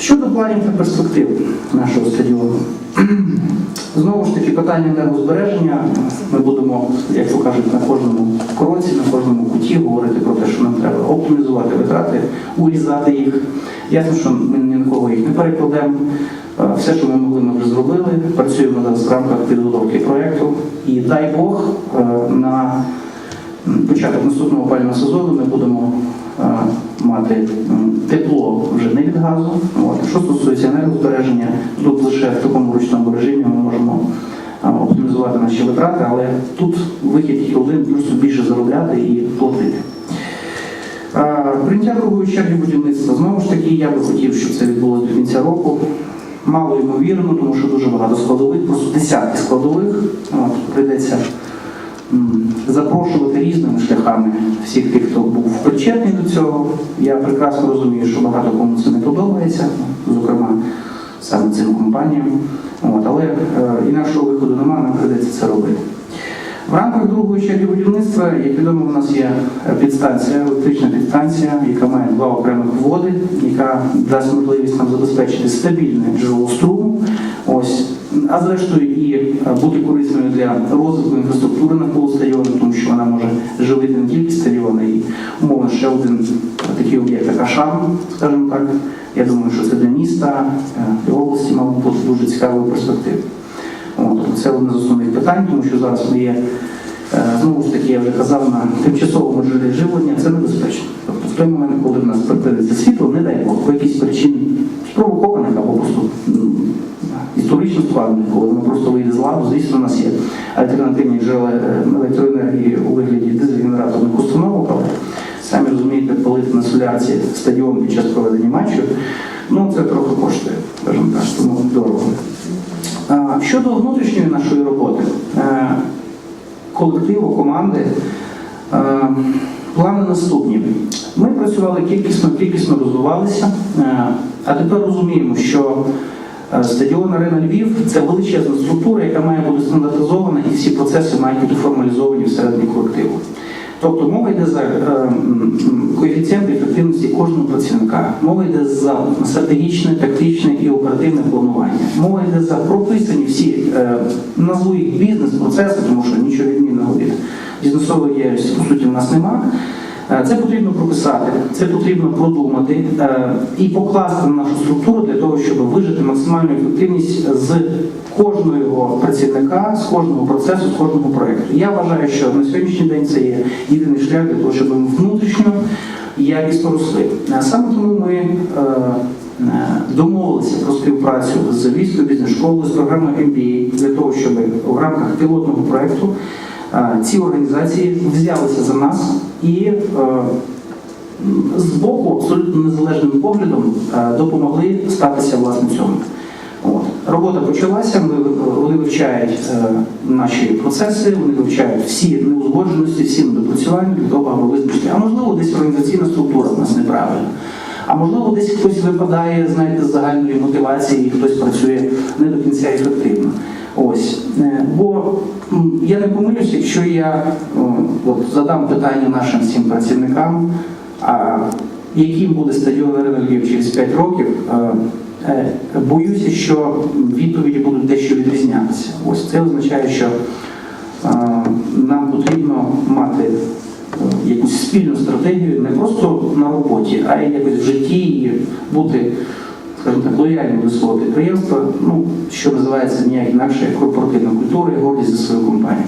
Щодо планів та перспектив нашого стадіону, знову ж таки питання енергозбереження. Ми будемо, як то кажуть, на кожному кроці, на кожному куті говорити про те, що нам треба оптимізувати витрати, урізати їх. Ясно, що ми ні на кого їх не перекладемо. Е, Все, що ми могли, ми вже зробили. Працюємо зараз в рамках підготовки проєкту. І дай Бог е, на початок наступного опалювального сезону ми будемо мати тепло вже не від газу. От. Що стосується енергозбереження, тут лише в такому ручному режимі ми можемо е, оптимізувати наші витрати, але тут вихід один, плюс більше заробляти і платити. Е, Прийняття другої черги будівництва. Знову ж таки, я би хотів, щоб це відбулося до кінця року. Мало ймовірно, тому що дуже багато складових, просто десятки складових. От, прийдеться запрошувати різними шляхами всіх причетний до цього. Я прекрасно розумію, що багато кому це не подобається, зокрема саме цим компаніям. От, але е, інакшого виходу немає, нам прийдеться це робити. В рамках другої черги будівництва, як відомо, у нас є підстанція, електрична підстанція, яка має два окремих вводи, яка дасть можливість нам забезпечити стабільне джерело струму. Ось. А зрештою і бути корисною для розвитку інфраструктури навколо стадіону, тому що вона може живити не тільки стадіони, ще один такий об'єкт, як Ашан, скажімо так. Я думаю, що це для міста е, і області мало бути дуже цікавою перспективою. Це одне з основних питань, тому що зараз ми є, е, знову ж таки, я вже казав, на тимчасовому джерелі живлення це небезпечно. Тобто в той момент, коли в нас припиниться світло, не дай Бог, по якійсь причині спровокованих або просто історично складних, коли воно просто вийде з ладу, звісно, у нас є альтернативні джерела е, електроенергії у вигляді дизель-генераторних установок, але самі розумієте, палити на солярці стадіон під час проведення матчу, ну це трохи коштує, скажімо так, тому дорого. Щодо внутрішньої нашої роботи, е, колективу, команди, е, плани наступні. Ми працювали кількісно, кількісно розвивалися, е, а тепер розуміємо, що стадіон Арена Львів це величезна структура, яка має бути стандартизована, і всі процеси мають бути формалізовані всередині колективу. Тобто мова йде за е, коефіцієнт ефективності кожного працівника, мова йде за стратегічне, тактичне і оперативне планування. Мова йде за прописані всі е, назву їх бізнес-процеси, тому що нічого відмінного від бізнесової діяльності по суті в нас немає. Е, Це потрібно прописати, це потрібно продумати і покласти на нашу структуру для того, щоб вижити максимальну ефективність з кожного працівника, з кожного процесу, з кожного проєкту. Я вважаю, що на сьогоднішній день це є єдиний шлях для того, щоб ми внутрішньо якісно росли. Саме тому ми е, е, домовилися про співпрацю з Львівською бізнес-школою, з програмою MBA, для того, щоб в рамках пілотного проєкту е, ці організації взялися за нас і з боку абсолютно незалежним поглядом допомогли статися власне цьому. От. Робота почалася, вони вивчають е, наші процеси, вони вивчають всі неузгодженості, всі недопрацювання для того, аби визначити. А можливо, десь організаційна структура в нас неправильна. А можливо, десь хтось випадає, знаєте, з загальної мотивації, і хтось працює не до кінця ефективно. Ось. Е, Бо я не помилюсь, якщо я от, задам питання нашим всім працівникам, а яким буде стадіон Арена Львів через 5 років, е, е, боюся, що відповіді будуть дещо відрізнятися. Ось це означає, що е, нам потрібно мати е, якусь спільну стратегію не просто на роботі, а й якось в житті і бути, скажімо так, лояльним до свого підприємства, ну, що називається ніяк інакше корпоративна культура і гордість за свою компанію.